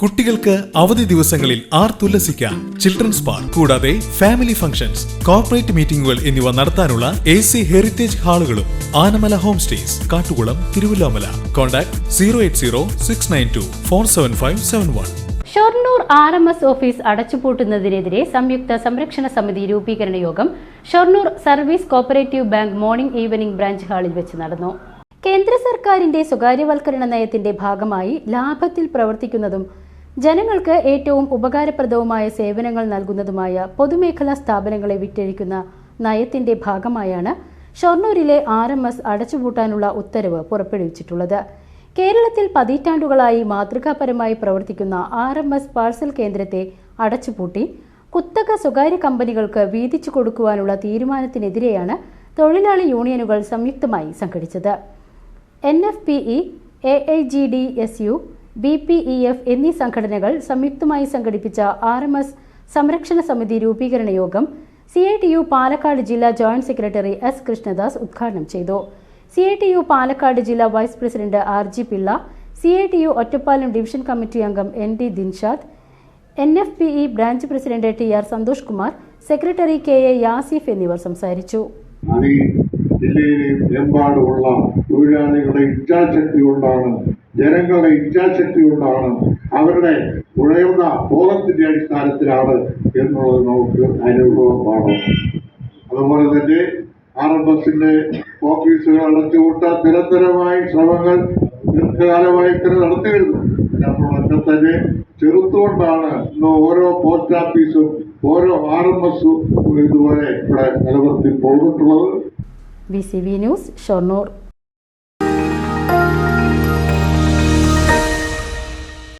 കുട്ടികൾക്ക് അവധി ദിവസങ്ങളിൽ ആർ തുല്ലസിക്കാം. ചിൽഡ്രൻസ് പാർക്ക് കൂടാതെ ഫാമിലി ഫംഗ്ഷൻസ് കോർപ്പറേറ്റ് മീറ്റിംഗുകൾ എന്നിവ നടത്താനുള്ള A C heritage ഹാളുകളും Anamala home stays Kattukulam Thiruvallomala. Contact zero eight zero six nine two four seven five seven one Shoranur R M S office അടച്ചുപൂട്ടുന്നതിനെതിരെ സംയുക്ത സംരക്ഷണ സമിതി രൂപീകരണ യോഗം Shoranur service cooperative bank morning evening branch ഹാളിൽ വെച്ച് നടന്നു. കേന്ദ്ര സർക്കാരിന്റെ സ്വകാര്യവൽക്കരണ നയത്തിന്റെ ഭാഗമായി ലാഭത്തിൽ പ്രവർത്തിക്കുന്നതും ജനങ്ങൾക്ക് ഏറ്റവും ഉപകാരപ്രദവുമായ സേവനങ്ങൾ നൽകുന്നതുമായ പൊതുമേഖലാ സ്ഥാപനങ്ങളെ വിറ്റഴിക്കുന്ന നയത്തിന്റെ ഭാഗമായാണ് ഷൊർണൂരിലെ ആർ എം എസ് അടച്ചുപൂട്ടാനുള്ള ഉത്തരവ് പുറപ്പെടുവിച്ചിട്ടുള്ളത്. കേരളത്തിൽ പതിറ്റാണ്ടുകളായി മാതൃകാപരമായി പ്രവർത്തിക്കുന്ന ആർ എം എസ് പാഴ്സൽ കേന്ദ്രത്തെ അടച്ചുപൂട്ടി കുത്തക സ്വകാര്യ കമ്പനികൾക്ക് വീതിച്ചു കൊടുക്കുവാനുള്ള തീരുമാനത്തിനെതിരെയാണ് തൊഴിലാളി യൂണിയനുകൾ സംയുക്തമായി സംഘടിച്ചത്. N F P E A I G D S U B P E F എന്നീ സംഘടനകൾ സംയുക്തമായി സംഘടിപ്പിച്ച ആർ എം എസ് സംരക്ഷണ സമിതി രൂപീകരണ യോഗം C I T U Palakkad ജില്ലാ ജോയിന്റ് സെക്രട്ടറി എസ് കൃഷ്ണദാസ് ഉദ്ഘാടനം ചെയ്തു. C I T U Palakkad ജില്ലാ vice president R G Pillai C I T U Ottapalam division committee അംഗം N D Dinshad N F P E branch president T R Santhosh Kumar secretary K A Yasif എന്നിവർ സംസാരിച്ചു. ജില്ലയിലെയും എമ്പാടുമുള്ള തൊഴിലാളികളുടെ ഇച്ഛാശക്തി കൊണ്ടാണ് ജനങ്ങളുടെ ഇച്ഛാശക്തി കൊണ്ടാണ് അവരുടെ ഉഴയുന്ന ബോധത്തിന്റെ അടിസ്ഥാനത്തിലാണ് എന്നുള്ളത് നമുക്ക് അനുഭവമാണ്. അതുപോലെ തന്നെ ആർ എം എസിന്റെ ഓഫീസുകൾ അടച്ചുകൂട്ട നിരന്തരമായി ശ്രമങ്ങൾ ദീർഘകാലമായി തന്നെ നടത്തി വരുന്നു. നമ്മളൊക്കെ തന്നെ ചെറുത്തുകൊണ്ടാണ് ഇന്ന് ഓരോ പോസ്റ്റ് ഓഫീസും ഓരോ ആർ എം എസും ഇതുപോലെ ഇവിടെ നിലനിർത്തി പോന്നിട്ടുള്ളത്. B C B news Shoranur